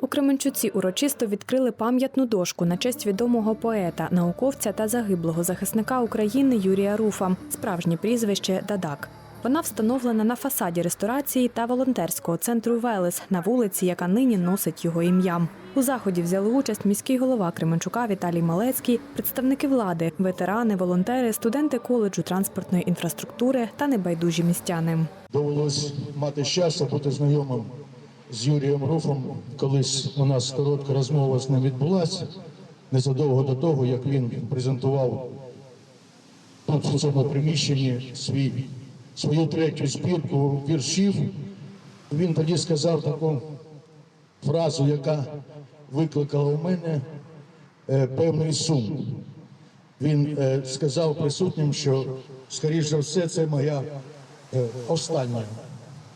У Кременчуці урочисто відкрили пам'ятну дошку на честь відомого поета, науковця та загиблого захисника України Юрія Руфа, справжнє прізвище Дадак. Вона встановлена на фасаді ресторації та волонтерського центру Велес на вулиці, яка нині носить його ім'я. У заході взяли участь міський голова Кременчука Віталій Малецький, представники влади, ветерани, волонтери, студенти коледжу транспортної інфраструктури та небайдужі містяни. Довелось мати щастя бути знайомим з Юрієм Руфом. Колись у нас коротка розмова з ним відбулася незадовго до того, як він презентував тут в цьому приміщенні свій, свою третю збірку віршів. Він тоді сказав таку фразу, яка викликала у мене е, певний сум. Він е, сказав присутнім, що, скоріш за все, це моя е, остання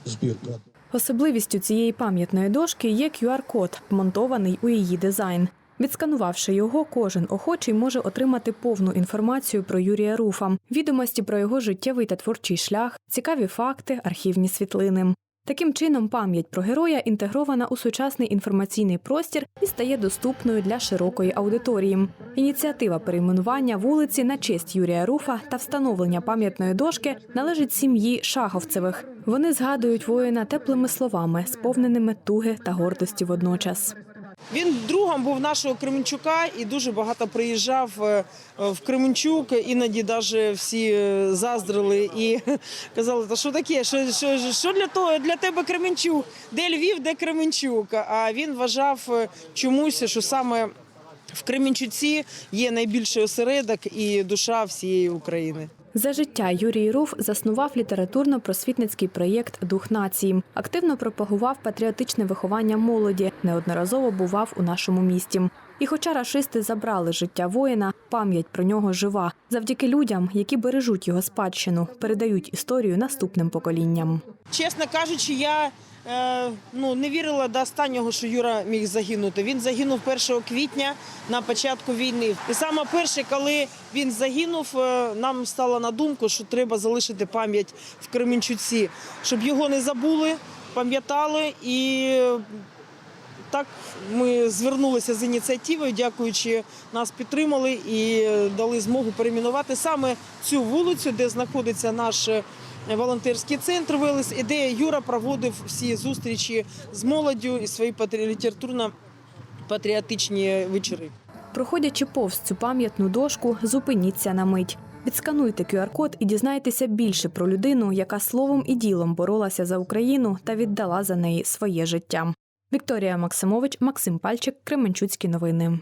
збірка. Особливістю цієї пам'ятної дошки є QR-код, вмонтований у її дизайн. Відсканувавши його, кожен охочий може отримати повну інформацію про Юрія Руфа, відомості про його життєвий та творчий шлях, цікаві факти, архівні світлини. Таким чином, пам'ять про героя інтегрована у сучасний інформаційний простір і стає доступною для широкої аудиторії. Ініціатива перейменування вулиці на честь Юрія Руфа та встановлення пам'ятної дошки належить сім'ї Шаховцевих. Вони згадують воїна теплими словами, сповненими туги та гордості водночас. Він другом був нашого Кременчука і дуже багато приїжджав е, в Кременчук. Іноді навіть всі е, заздрили і казали, та що таке, що, що, що для того для тебе Кременчук? Де Львів, де Кременчук? А він вважав е, чомусь, що саме в Кременчуці є найбільший осередок і душа всієї України. За життя Юрій Руф заснував літературно-просвітницький проєкт Дух нації, активно пропагував патріотичне виховання молоді, неодноразово бував у нашому місті. І хоча рашисти забрали життя воїна, пам'ять про нього жива завдяки людям, які бережуть його спадщину, передають історію наступним поколінням. Чесно кажучи, я е, ну, не вірила до останнього, що Юра міг загинути. Він загинув 1 квітня на початку війни. І саме перше, коли він загинув, е, нам стало на думку, що треба залишити пам'ять в Кременчуці, щоб його не забули, пам'ятали і. Так ми звернулися з ініціативою, дякуючи, нас підтримали і е, дали змогу перейменувати саме цю вулицю, де знаходиться наш волонтерський центр Велес, і де Юра проводив всі зустрічі з молоддю і свої патрі- літературно-патріотичні вечори. Проходячи повз цю пам'ятну дошку, зупиніться на мить. Відскануйте QR-код і дізнайтеся більше про людину, яка словом і ділом боролася за Україну та віддала за неї своє життя. Вікторія Максимович, Максим Пальчик, Кременчуцькі новини.